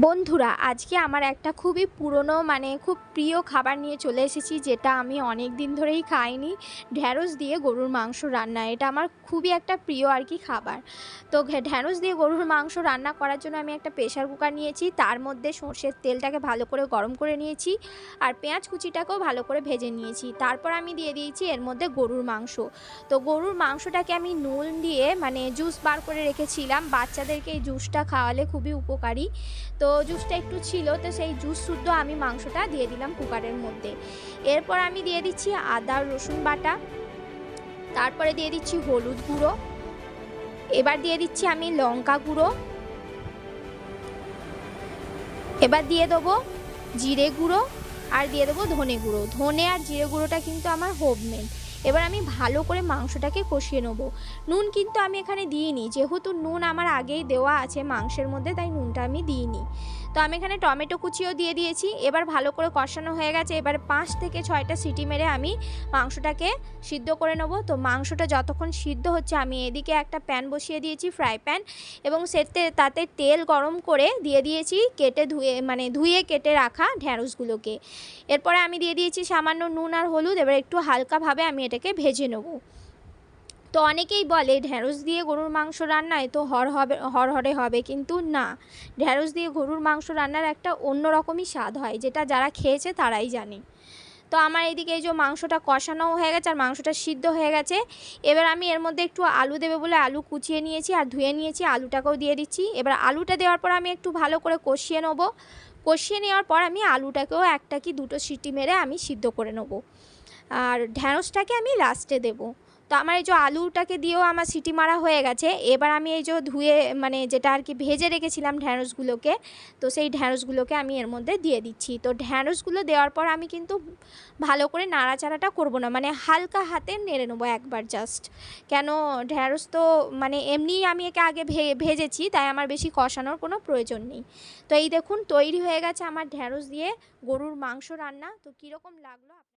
বন্ধুরা, আজকে আমার একটা খুবই পুরনো মানে খুব প্রিয় খাবার নিয়ে চলে এসেছি, যেটা আমি অনেক দিন ধরেই খাইনি। ঢ্যাঁড়স দিয়ে গরুর মাংস রান্না, এটা আমার খুবই একটা প্রিয় আর কি খাবার। তো ঢ্যাঁড়স দিয়ে গরুর মাংস রান্না করার জন্য আমি একটা প্রেশার কুকার নিয়েছি, তার মধ্যে সর্ষের তেলটাকে ভালো করে গরম করে নিয়েছি, আর পেঁয়াজ কুচিটাকেও ভালো করে ভেজে নিয়েছি। তারপর আমি দিয়ে দিয়েছি এর মধ্যে গরুর মাংস। তো গরুর মাংসটাকে আমি নুন দিয়ে মানে জুস বার করে রেখেছিলাম, বাচ্চাদেরকে এই জুসটা খাওয়ালে খুবই উপকারী। তো জুসটা একটু ছিল, তো সেই জুস শুদ্ধ আমি মাংসটা দিয়ে দিলাম কুকারের মধ্যে। এরপর আমি দিয়ে দিচ্ছি আদা, রসুন বাটা, তারপরে দিয়ে দিচ্ছি হলুদ গুঁড়ো, এবার দিয়ে দিচ্ছি আমি লঙ্কা গুঁড়ো, এবার দিয়ে দেবো জিরে গুঁড়ো, আর দিয়ে দেবো ধনে গুঁড়ো। ধনে আর জিরে গুঁড়োটা কিন্তু আমার হোমমেড এবার আমি ভালো করে মাংসটাকে কষিয়ে নেব। নুন কিন্তু আমি এখানে দিইনি। যেহেতু নুন আমার আগেই দেওয়া আছে মাংসের মধ্যে, তাই নুনটা আমি দিইনি। তো আমি এখানে টমেটো কুচিও দিয়ে দিয়েছি। এবার ভালো করে কষানো হয়ে গেছে। এবার পাঁচ থেকে ছয়টা সিটি মেরে আমি মাংসটাকে সিদ্ধ করে নেব। তো মাংসটা যতক্ষণ সিদ্ধ হচ্ছে, আমি এদিকে একটা প্যান বসিয়ে দিয়েছি, ফ্রাই প্যান, এবং সেতে তাতে তেল গরম করে দিয়ে দিয়েছি কেটে ধুয়ে মানে ধুয়ে কেটে রাখা ঢ্যাঁড়সগুলোকে এরপরে আমি দিয়ে দিয়েছি সামান্য নুন আর হলুদ। এবার একটু হালকাভাবে আমি এটাকে ভেজে নেব। তো অনেকেই বলে ঢ্যাঁড়স দিয়ে গরুর মাংস রান্নায় তো হর হবে, হরহরে হবে। কিন্তু না ঢ্যাঁড়স দিয়ে গরুর মাংস রান্নার একটা অন্য রকমই স্বাদ হয়, যেটা যারা খেয়েছে তারাই জানে। তো আমার এদিকে এই যে মাংসটা কষানোও হয়ে গেছে আর মাংসটা সিদ্ধ হয়ে গেছে। এবার আমি এর মধ্যে একটু আলু দেবে বলে আলু কুচিয়ে নিয়েছি আর ধুয়ে নিয়েছি, আলুটাকেও দিয়ে দিচ্ছি। এবার আলুটা দেওয়ার পর আমি একটু ভালো করে কষিয়ে নেব। কষিয়ে নেওয়ার পর আমি আলুটাকেও একটা কি দুটো সিটি মেরে আমি সিদ্ধ করে নেব। আর ঢ্যাঁড়সটাকে আমি লাস্টে দেবো। তো আমার এই যে আলুটাকে দিয়েও আমার সিটি মারা হয়ে গেছে। এবার আমি এই যে ধুয়ে মানে যেটা আর কি ভেজে রেখেছিলাম ঢ্যাঁড়সগুলোকে তো সেই ঢ্যাঁড়সগুলোকে আমি এর মধ্যে দিয়ে দিচ্ছি। তো ঢ্যাঁড়সগুলো দেওয়ার পর আমি কিন্তু ভালো করে নাড়াচাড়াটা করব না মানে হালকা হাতে নেড়ে নেব একবার জাস্ট কেন ঢ্যাঁড়স তো মানে এমনিই আমি একে আগে ভেজেছি, তাই আমার বেশি কষানোর কোনো প্রয়োজন নেই। তো এই দেখুন, তৈরি হয়ে গেছে আমার ঢ্যাঁড়স দিয়ে গরুর মাংস রান্না। তো কীরকম লাগল